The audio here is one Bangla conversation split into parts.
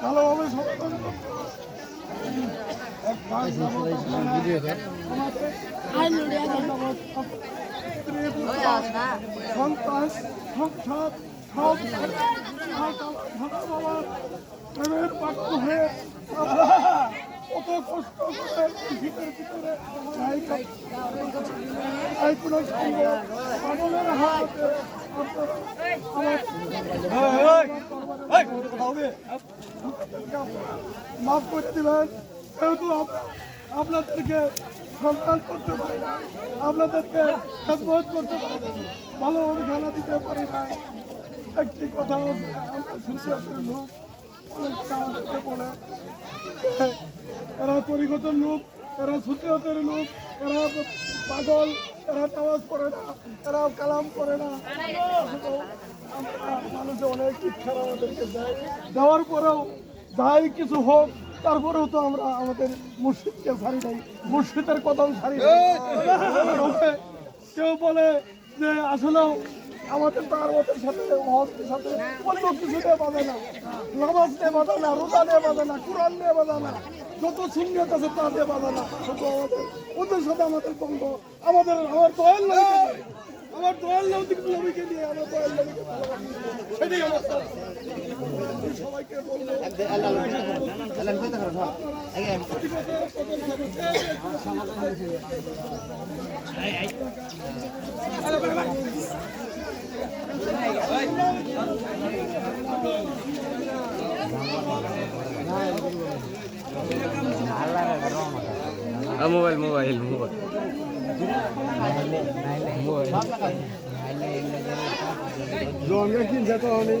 ভালোভাবে সন্তান সংসার সব হয়ে আমরা কত কষ্ট করে ভিতরে কাজ- যাই কোনো সঙ্গ পাগলের মাফ করে দিবেন যেহেতু আপনাদেরকে সন্তান করতে পারি না। আপনাদেরকে খেদমত করতে পারি না ভালোভাবে খেলা দিতে পারি না। একটি কথা আমরা সুশীলের লোক অনেকটা আমাদেরকে বলে এরা পরিগতের লোক এরা সুচিয়তের লোক এরা পাগল এরা নামাজ পড়ে না এরা কালাম করে না। শুধু আমরা মানুষে অনেক শিক্ষা আমাদেরকে দেয়। দেওয়ার পরেও যাই কিছু হোক তারপরেও তো আমরা আমাদের মুর্শিদকে ছাড়ি নাই মুর্শিদের কদম ছাড়ি নাই। কেউ বলে যে আসলেও আমাদের তার মতের সাথে মহতের সাথে অন্য কিছু নিয়ে বাঁধে না নামাজ নিয়ে বাঁধে না রোজা নিয়ে বাঁধে না কোরআন নিয়ে বাঁধে না যত সুন্নিয়ত আছে তা দিয়ে বাঁধে না শুধু আমাদের, ওদের সাথে আমাদের দ্বন্দ্ব আমাদের, আমার দয়াল আমার দয়াল নবীকে নবীকে নিয়ে, আমার দয়াল নবীকে সেটাই আমার সবাইকে বলব মোবাইল মোবাইল মোবাইল রঙে কিনছে তো অনেক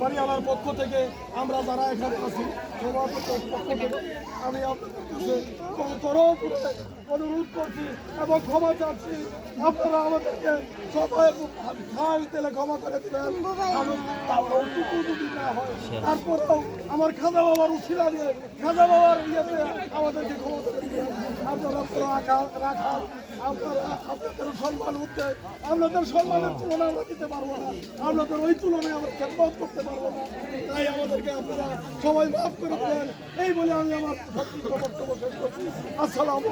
মারিয়ানার পক্ষ থেকে আমরা যারা এখানে আছি পক্ষ থেকে আমি আপনাদের অনুরোধ করছি এবং ক্ষমা চাচ্ছি। আপনারা আমাদেরকে সবাই খাল তেলে ক্ষমা করে দিবেন। আমি তাও ওটুকু যদি না হয়, তারপরেও আমার খাজা বাবার উঠিলা দিয়ে খাজা বাবার ইয়েতে আমাদেরকে ক্ষমা করে দিবেন। আপনারা রাখা আপনারা আপনাদের সম্মান উঠতে আপনাদের সম্মানের তুলনা আমরা দিতে পারব না। আপনাদের ওই তুলনায় আমরা খেদমত করতে পারব না। তাই আমাদেরকে আপনারা সবাই মাফ করে দেন। এই বলে আমি আমার বক্তব্য শেষ করছি। আসসালামু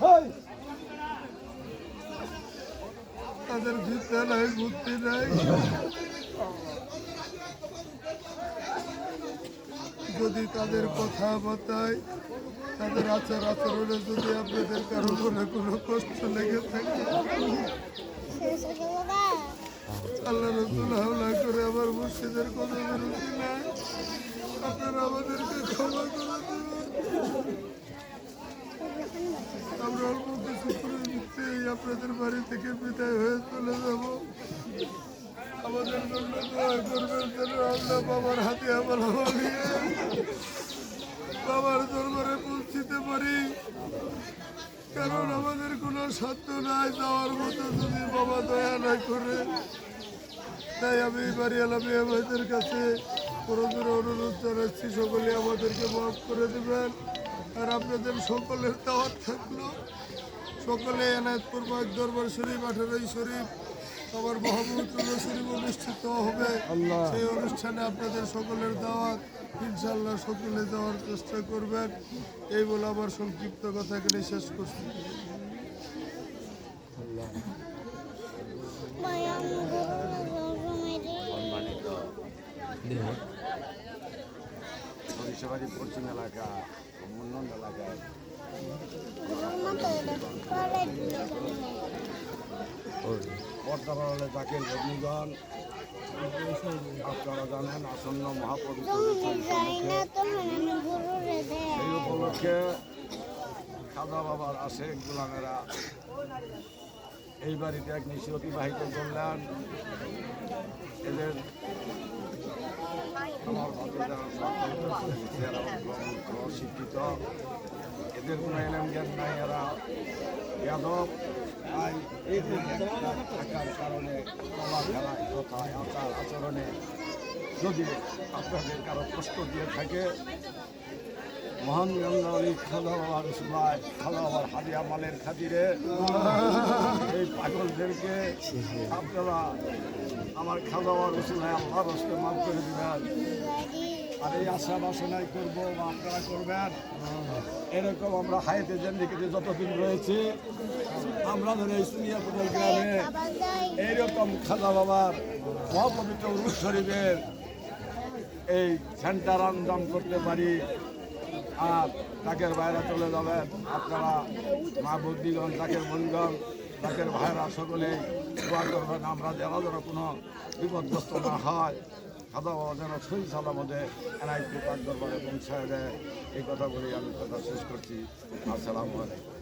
হয় তাদের ভিত্তা নাই বুদ্ধি নাই যদি তাদের কথাবার্তায় তাদের আচার আচরণে যদি আপনাদের কারও কোনো কষ্ট লেগে থাকে আল্লাহ রসুল হাওলা করে আমার মুর্শিদের কোনো বিরোধী নাই আপনারা আমাদেরকে ক্ষমা করে আমরা অল্প কিছু করে দিচ্ছি আপনাদের বাড়ি থেকে বিদায় হয়ে চলে যাব। আমাদের জন্য দোয়া করবেন যেন আল্লাহ বাবার হাতে আমার হলিয়ে বাবার দরবারে পৌঁছিতে পারি। কারণ আমাদের কোনো সাধ্য নাই, যাওয়ার মতো যদি বাবা দয়া না করে। তাই আমি বাড়ি আলামী আমাদের কাছে। কোনোদিন অনুরোধ জানাচ্ছি সকলে আমাদেরকে মাফ করে দেবেন। আর আপনাদের সকলের দাওয়াত থাকল। সকলে এনায়তপুর বাগ দরবার শরীফ আঠারোই শরীফ আমার মহাপবিত্র শরীফ অনুষ্ঠিত হবে। সেই অনুষ্ঠানে আপনাদের সকলের দাওয়াত। ইনশাল্লাহ সকলে যাওয়ার চেষ্টা করবেন। এই বলে আমার সংক্ষিপ্ত কথা এখানে শেষ করছি। বাসাবাড়ি পশ্চিম এলাকা মুন্নন এলাকায় বর্তমানে জাকির বদনিগণ আপনারা জানেন আসন্ন মহাপবিত্র এই বাবার আশেখ গুলামেরা এই বাড়িতে এক নিশি অতিবাহিত করলেন। এদের আমার সরকারি শিক্ষিত এদের কোনো এলেম জ্ঞান নাই এরা যাদব তাই থাকার কারণে চলা খেলায় কথায় আচার আচরণে যদি আপনাদের কারও কষ্ট দিয়ে থাকে মহান গঙ্গাবলী খাদা বাবার সুবাই খাদা বাবার হাদিয়া মালের খাতিরে এই পাগলদেরকে আপনারা আমার বাবার রসুলায় আল্লাহ রসকে মাফ করে দেবেন। আর এই আশা বাসনাই করব বা আপনারা করবেন। এরকম আমরা হাইতে জেন্দিকে যতদিন রয়েছে, আমরা ধরে এই সুনিয়াপুর গ্রামে এইরকম খাদা বাবার মহাপবিত্র রূপ শরীফের এই সেন্টার আঞ্জাম করতে পারি আর তাকের বাইরে চলে যাবেন আপনারা মা বুদ্ধিগণ, তাকের বন্ধুগণ তাকের ভাইরা সকলেই আমরা যেন যেন কোনো বিপদগ্রস্ত না হয়। খাদা বাবা যেন সই সালামতে এনআই তার দরবারে পৌঁছায় দেয়, এই কথা বলে আমি কথা শেষ করছি। আসসালামু আলাইকুম।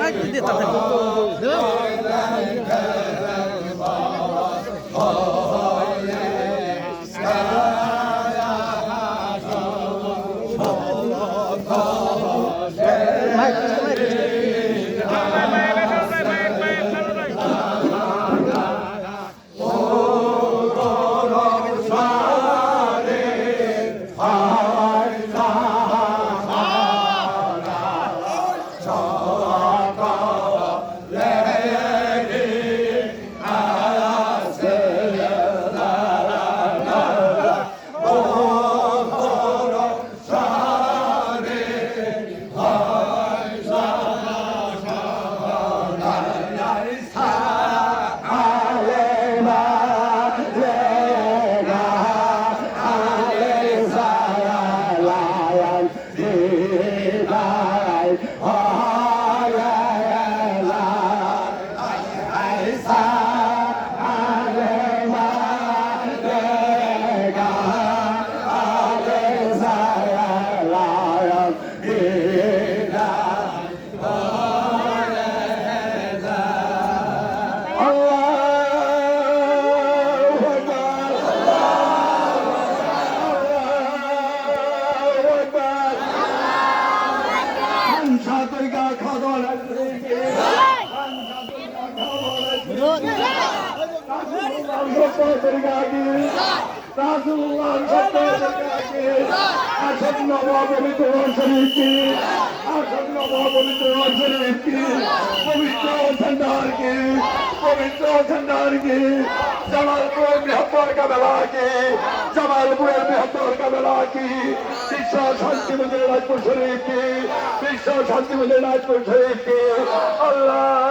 মাইক দিয়ে তাতে রাসুল্লাহ সত্যকে আসন্ন পবিত্র শরীরকে আসন্ন পবিত্র শরীরকে পবিত্র ঝন্ডারকে পবিত্র ঝন্ডারকে জামালপুর বৃহত্তর কাবেলাকে জামালপুরের বৃহত্তর কাবেলাকে বিশ্ব শান্তি মন্দির রাজপুর শরীফকে বিশ্ব শান্তি মন্দির রাজপুর শরীফকে আল্লাহ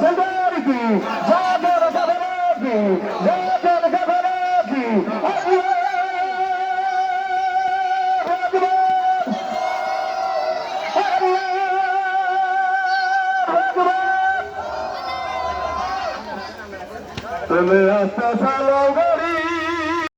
সন্দারিকে জাগর গবরাকে জাগর গবরাকে